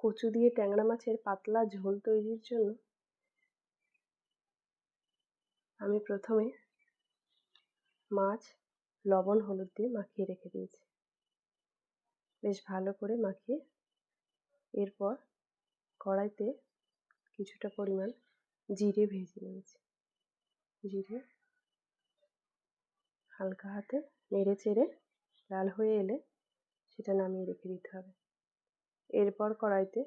কচু দিয়ে ট্যাংরা মাছের পাতলা ঝোল তৈরির জন্য আমি প্রথমে মাছ, লবণ, হলুদ দিয়ে মাখিয়ে রেখে দিয়েছি। বেশ ভালো করে মাখিয়ে এরপর কড়াইতে কিছুটা পরিমাণ জিরে ভেজে নিয়েছি। জিরে হালকা হাতে নেড়ে চেড়ে লাল হয়ে এলে সেটা নামিয়ে রেখে দিতে হবে। এরপর কড়াইতে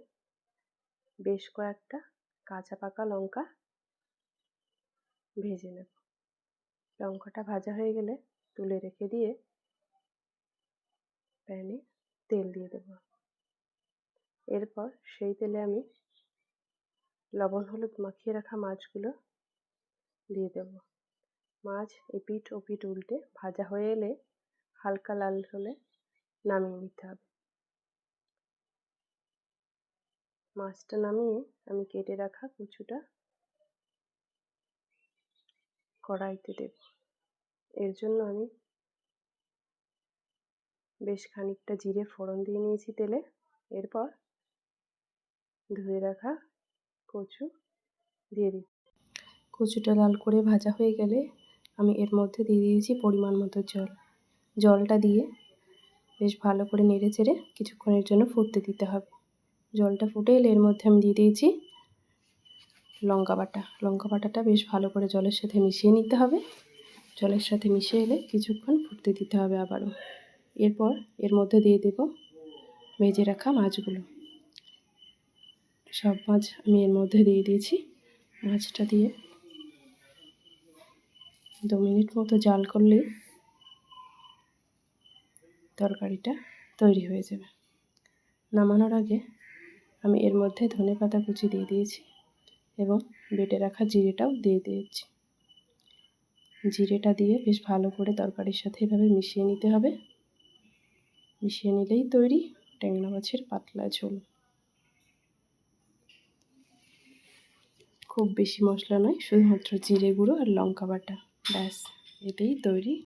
বেশ কয়েকটা কাঁচা পাকা লঙ্কা ভেজে নেব। লঙ্কাটা ভাজা হয়ে গেলে তুলে রেখে দিয়ে প্যানে তেল দিয়ে দেব। এরপর সেই তেলে আমি লবণ হলুদ মাখিয়ে রাখা মাছগুলো দিয়ে দেব। মাছ এপিঠ ওপিঠ উল্টে ভাজা হয়ে এলে হালকা লাল হলে নামিয়ে নিতে হবে। মাছটা নামিয়ে আমি কেটে রাখা কচুটা কড়াইতে দেব। এর জন্য আমি বেশ খানিকটা জিরে ফোড়ন দিয়ে নিয়েছি তেলে। এরপর ধুয়ে রাখা কচু দিয়ে দিই। কচুটা লাল করে ভাজা হয়ে গেলে আমি এর মধ্যে দিয়ে দিয়েছি পরিমাণ মতো জল। জলটা দিয়ে বেশ ভালো করে নেড়ে চেড়ে কিছুক্ষণের জন্য ফুটতে দিতে হবে। জলটা ফুটে এলে এর মধ্যে আমি দিয়ে দিয়েছি লঙ্কা বাটা। লঙ্কা বাটাটা বেশ ভালো করে জলের সাথে মিশিয়ে নিতে হবে। জলের সাথে মিশিয়ে এলে কিছুক্ষণ ফুটতে দিতে হবে আবারও। এরপর এর মধ্যে দিয়ে দেব ভেজে রাখা মাছগুলো। সব মাছ আমি এর মধ্যে দিয়ে দিয়েছি। মাছটা দিয়ে দু মিনিট মতো জাল করলে তরকারিটা তৈরি হয়ে যাবে। নামানোর আগে আমি এর মধ্যে ধনে পাতা কুচি দিয়ে দিয়েছি এবং বেটে রাখা জিরেটাও দিয়ে দিয়েছি। জিরেটা দিয়ে বেশ ভালো করে তরকারির সাথে এভাবে মিশিয়ে নিতে হবে। মিশিয়ে নিলেই তৈরি ট্যাংরা মাছের পাতলা ঝোল। খুব বেশি মশলা নয়, শুধুমাত্র জিরে গুঁড়ো আর লঙ্কা বাটা। ব্যাস, এতেই তৈরি